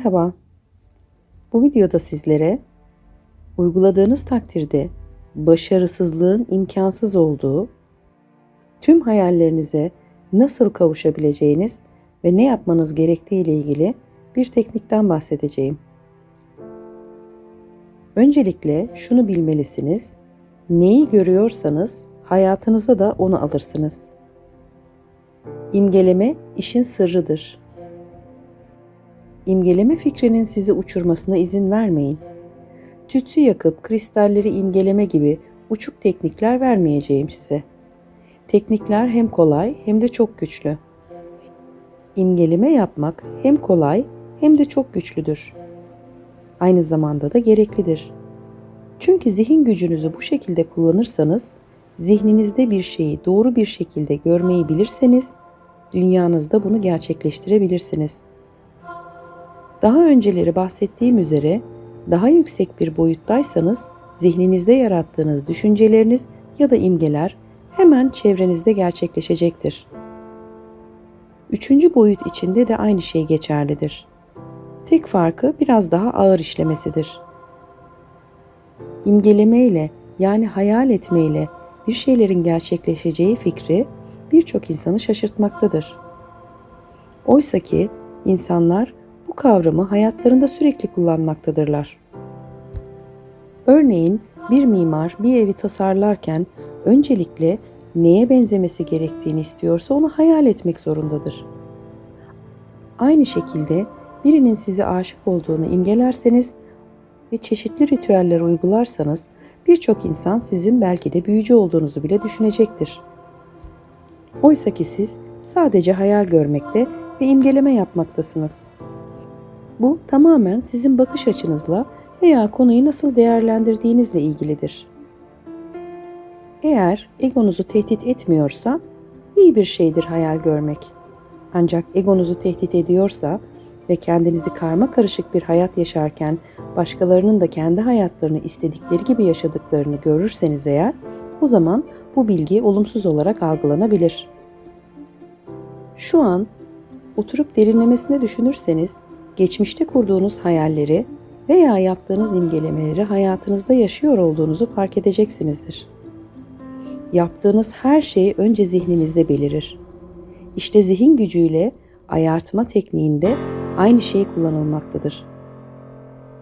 Merhaba. Bu videoda sizlere uyguladığınız takdirde başarısızlığın imkansız olduğu, tüm hayallerinize nasıl kavuşabileceğiniz ve ne yapmanız gerektiği ile ilgili bir teknikten bahsedeceğim. Öncelikle şunu bilmelisiniz. Neyi görüyorsanız hayatınıza da onu alırsınız. İmgeleme işin sırrıdır. İmgeleme fikrinin sizi uçurmasına izin vermeyin. Tütsü yakıp kristalleri imgeleme gibi uçuk teknikler vermeyeceğim size. Teknikler hem kolay hem de çok güçlü. İmgeleme yapmak hem kolay hem de çok güçlüdür. Aynı zamanda da gereklidir. Çünkü zihin gücünüzü bu şekilde kullanırsanız, zihninizde bir şeyi doğru bir şekilde görmeyi bilirseniz, dünyanızda bunu gerçekleştirebilirsiniz. Daha önceleri bahsettiğim üzere daha yüksek bir boyuttaysanız zihninizde yarattığınız düşünceleriniz ya da imgeler hemen çevrenizde gerçekleşecektir. Üçüncü boyut içinde de aynı şey geçerlidir. Tek farkı biraz daha ağır işlemesidir. İmgeleme ile yani hayal etme ile bir şeylerin gerçekleşeceği fikri birçok insanı şaşırtmaktadır. Oysa ki insanlar bu kavramı hayatlarında sürekli kullanmaktadırlar. Örneğin bir mimar bir evi tasarlarken öncelikle neye benzemesi gerektiğini istiyorsa onu hayal etmek zorundadır. Aynı şekilde birinin size aşık olduğunu imgelerseniz ve çeşitli ritüeller uygularsanız birçok insan sizin belki de büyücü olduğunuzu bile düşünecektir. Oysa ki siz sadece hayal görmekte ve imgeleme yapmaktasınız. Bu tamamen sizin bakış açınızla veya konuyu nasıl değerlendirdiğinizle ilgilidir. Eğer egonuzu tehdit etmiyorsa iyi bir şeydir hayal görmek. Ancak egonuzu tehdit ediyorsa ve kendinizi karma karışık bir hayat yaşarken başkalarının da kendi hayatlarını istedikleri gibi yaşadıklarını görürseniz eğer o zaman bu bilgi olumsuz olarak algılanabilir. Şu an oturup derinlemesine düşünürseniz geçmişte kurduğunuz hayalleri veya yaptığınız imgelemeleri hayatınızda yaşıyor olduğunuzu fark edeceksinizdir. Yaptığınız her şey önce zihninizde belirir. İşte zihin gücüyle ayartma tekniğinde aynı şey kullanılmaktadır.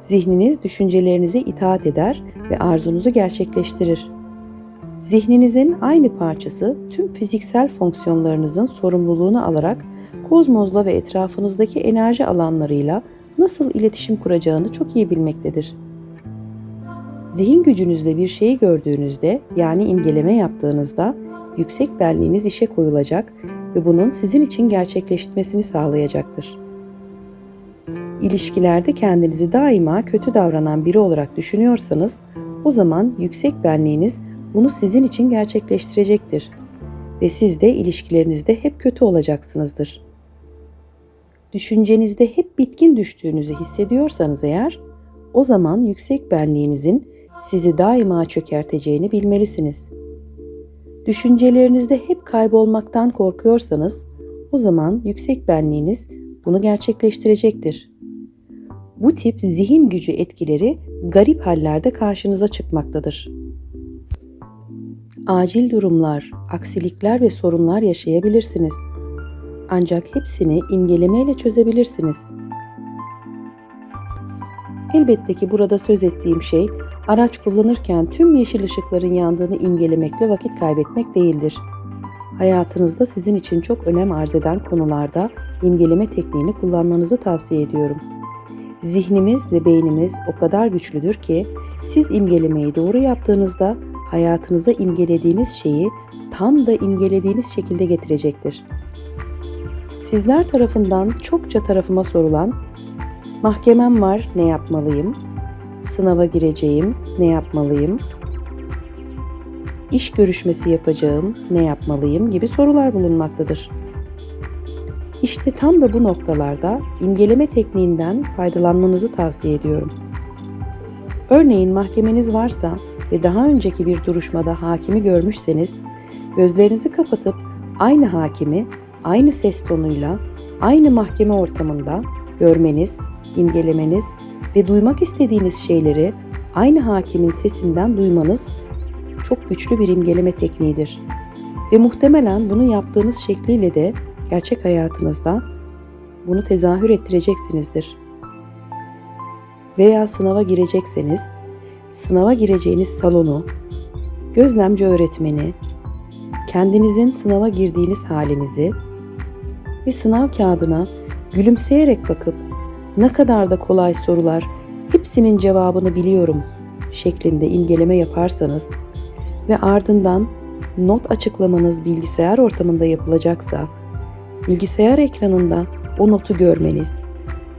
Zihniniz düşüncelerinize itaat eder ve arzunuzu gerçekleştirir. Zihninizin aynı parçası tüm fiziksel fonksiyonlarınızın sorumluluğunu alarak kozmozla ve etrafınızdaki enerji alanlarıyla nasıl iletişim kuracağını çok iyi bilmektedir. Zihin gücünüzle bir şeyi gördüğünüzde yani imgeleme yaptığınızda yüksek benliğiniz işe koyulacak ve bunun sizin için gerçekleşmesini sağlayacaktır. İlişkilerde kendinizi daima kötü davranan biri olarak düşünüyorsanız o zaman yüksek benliğiniz bunu sizin için gerçekleştirecektir ve siz de ilişkilerinizde hep kötü olacaksınızdır düşüncenizde hep bitkin düştüğünüzü hissediyorsanız eğer, o zaman yüksek benliğinizin sizi daima çökerteceğini bilmelisiniz. Düşüncelerinizde hep kaybolmaktan korkuyorsanız, o zaman yüksek benliğiniz bunu gerçekleştirecektir. Bu tip zihin gücü etkileri garip hallerde karşınıza çıkmaktadır. Acil durumlar, aksilikler ve sorunlar yaşayabilirsiniz ancak hepsini imgelemeyle çözebilirsiniz. Elbette ki burada söz ettiğim şey araç kullanırken tüm yeşil ışıkların yandığını imgelemekle vakit kaybetmek değildir. Hayatınızda sizin için çok önem arz eden konularda imgeleme tekniğini kullanmanızı tavsiye ediyorum. Zihnimiz ve beynimiz o kadar güçlüdür ki siz imgelemeyi doğru yaptığınızda hayatınıza imgelediğiniz şeyi tam da imgelediğiniz şekilde getirecektir sizler tarafından çokça tarafıma sorulan mahkemem var ne yapmalıyım? Sınava gireceğim ne yapmalıyım? İş görüşmesi yapacağım ne yapmalıyım gibi sorular bulunmaktadır. İşte tam da bu noktalarda imgeleme tekniğinden faydalanmanızı tavsiye ediyorum. Örneğin mahkemeniz varsa ve daha önceki bir duruşmada hakimi görmüşseniz, gözlerinizi kapatıp aynı hakimi aynı ses tonuyla, aynı mahkeme ortamında görmeniz, imgelemeniz ve duymak istediğiniz şeyleri aynı hakimin sesinden duymanız çok güçlü bir imgeleme tekniğidir. Ve muhtemelen bunu yaptığınız şekliyle de gerçek hayatınızda bunu tezahür ettireceksinizdir. Veya sınava girecekseniz, sınava gireceğiniz salonu, gözlemci öğretmeni, kendinizin sınava girdiğiniz halinizi ve sınav kağıdına gülümseyerek bakıp ne kadar da kolay sorular, hepsinin cevabını biliyorum şeklinde imgeleme yaparsanız ve ardından not açıklamanız bilgisayar ortamında yapılacaksa, bilgisayar ekranında o notu görmeniz,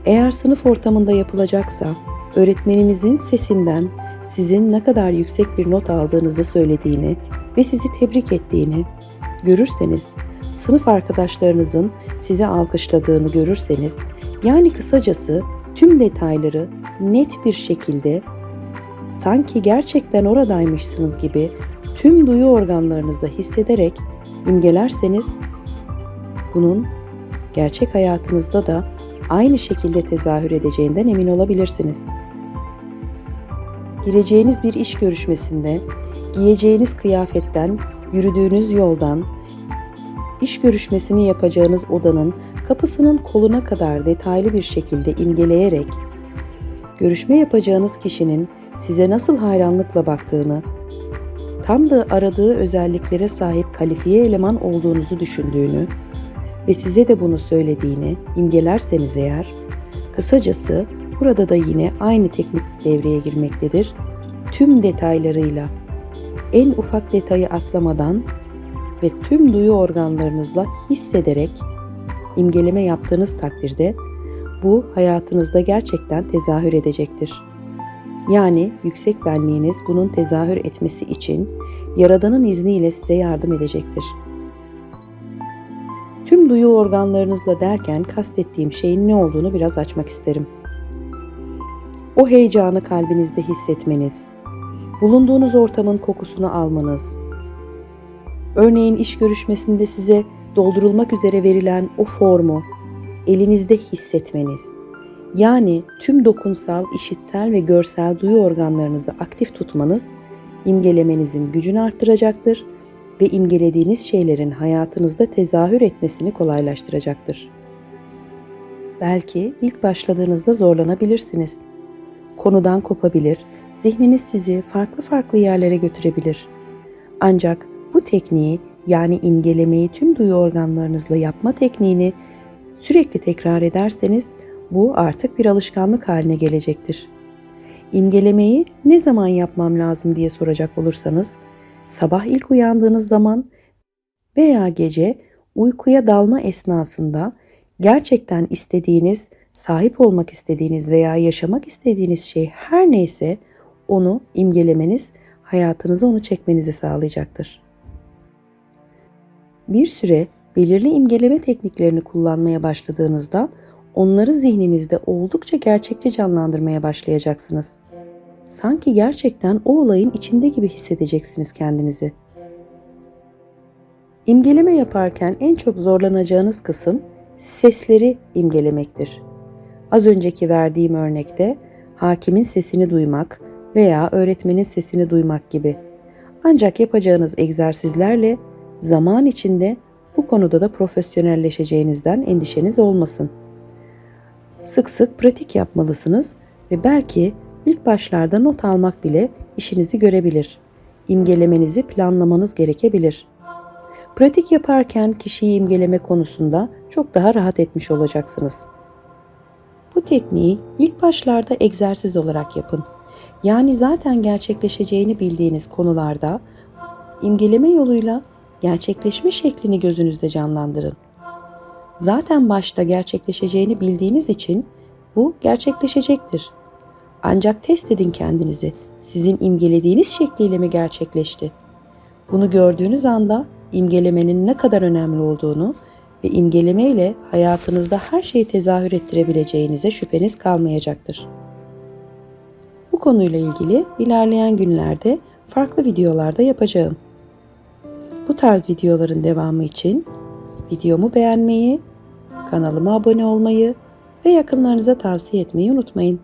eğer sınıf ortamında yapılacaksa, öğretmeninizin sesinden sizin ne kadar yüksek bir not aldığınızı söylediğini ve sizi tebrik ettiğini görürseniz, sınıf arkadaşlarınızın sizi alkışladığını görürseniz, yani kısacası tüm detayları net bir şekilde sanki gerçekten oradaymışsınız gibi tüm duyu organlarınızda hissederek imgelerseniz bunun gerçek hayatınızda da aynı şekilde tezahür edeceğinden emin olabilirsiniz. Gireceğiniz bir iş görüşmesinde, giyeceğiniz kıyafetten, yürüdüğünüz yoldan, iş görüşmesini yapacağınız odanın kapısının koluna kadar detaylı bir şekilde imgeleyerek, görüşme yapacağınız kişinin size nasıl hayranlıkla baktığını, tam da aradığı özelliklere sahip kalifiye eleman olduğunuzu düşündüğünü ve size de bunu söylediğini imgelerseniz eğer, kısacası burada da yine aynı teknik devreye girmektedir. Tüm detaylarıyla, en ufak detayı atlamadan ve tüm duyu organlarınızla hissederek imgeleme yaptığınız takdirde bu hayatınızda gerçekten tezahür edecektir. Yani yüksek benliğiniz bunun tezahür etmesi için Yaradan'ın izniyle size yardım edecektir. Tüm duyu organlarınızla derken kastettiğim şeyin ne olduğunu biraz açmak isterim. O heyecanı kalbinizde hissetmeniz, bulunduğunuz ortamın kokusunu almanız, örneğin iş görüşmesinde size doldurulmak üzere verilen o formu elinizde hissetmeniz, yani tüm dokunsal, işitsel ve görsel duyu organlarınızı aktif tutmanız imgelemenizin gücünü arttıracaktır ve imgelediğiniz şeylerin hayatınızda tezahür etmesini kolaylaştıracaktır. Belki ilk başladığınızda zorlanabilirsiniz. Konudan kopabilir, zihniniz sizi farklı farklı yerlere götürebilir. Ancak bu tekniği yani imgelemeyi tüm duyu organlarınızla yapma tekniğini sürekli tekrar ederseniz bu artık bir alışkanlık haline gelecektir. İmgelemeyi ne zaman yapmam lazım diye soracak olursanız, sabah ilk uyandığınız zaman veya gece uykuya dalma esnasında gerçekten istediğiniz, sahip olmak istediğiniz veya yaşamak istediğiniz şey her neyse onu imgelemeniz hayatınıza onu çekmenizi sağlayacaktır. Bir süre belirli imgeleme tekniklerini kullanmaya başladığınızda onları zihninizde oldukça gerçekçi canlandırmaya başlayacaksınız. Sanki gerçekten o olayın içinde gibi hissedeceksiniz kendinizi. İmgeleme yaparken en çok zorlanacağınız kısım sesleri imgelemektir. Az önceki verdiğim örnekte hakimin sesini duymak veya öğretmenin sesini duymak gibi. Ancak yapacağınız egzersizlerle zaman içinde bu konuda da profesyonelleşeceğinizden endişeniz olmasın. Sık sık pratik yapmalısınız ve belki ilk başlarda not almak bile işinizi görebilir. İmgelemenizi planlamanız gerekebilir. Pratik yaparken kişiyi imgeleme konusunda çok daha rahat etmiş olacaksınız. Bu tekniği ilk başlarda egzersiz olarak yapın. Yani zaten gerçekleşeceğini bildiğiniz konularda imgeleme yoluyla gerçekleşme şeklini gözünüzde canlandırın. Zaten başta gerçekleşeceğini bildiğiniz için bu gerçekleşecektir. Ancak test edin kendinizi. Sizin imgelediğiniz şekliyle mi gerçekleşti? Bunu gördüğünüz anda imgelemenin ne kadar önemli olduğunu ve imgeleme ile hayatınızda her şeyi tezahür ettirebileceğinize şüpheniz kalmayacaktır. Bu konuyla ilgili ilerleyen günlerde farklı videolarda yapacağım. Bu tarz videoların devamı için videomu beğenmeyi, kanalıma abone olmayı ve yakınlarınıza tavsiye etmeyi unutmayın.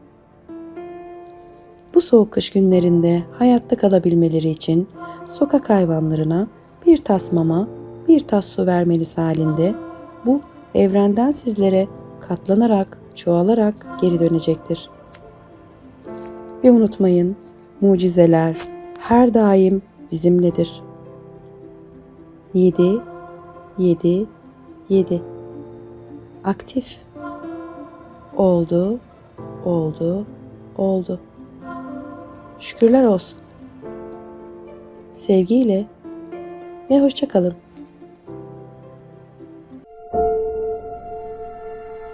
Bu soğuk kış günlerinde hayatta kalabilmeleri için sokak hayvanlarına bir tas mama, bir tas su vermeniz halinde bu evrenden sizlere katlanarak, çoğalarak geri dönecektir. Ve unutmayın, mucizeler her daim bizimledir. 7 7 7 Aktif oldu, oldu, oldu. Şükürler olsun. Sevgiyle ve hoşça kalın.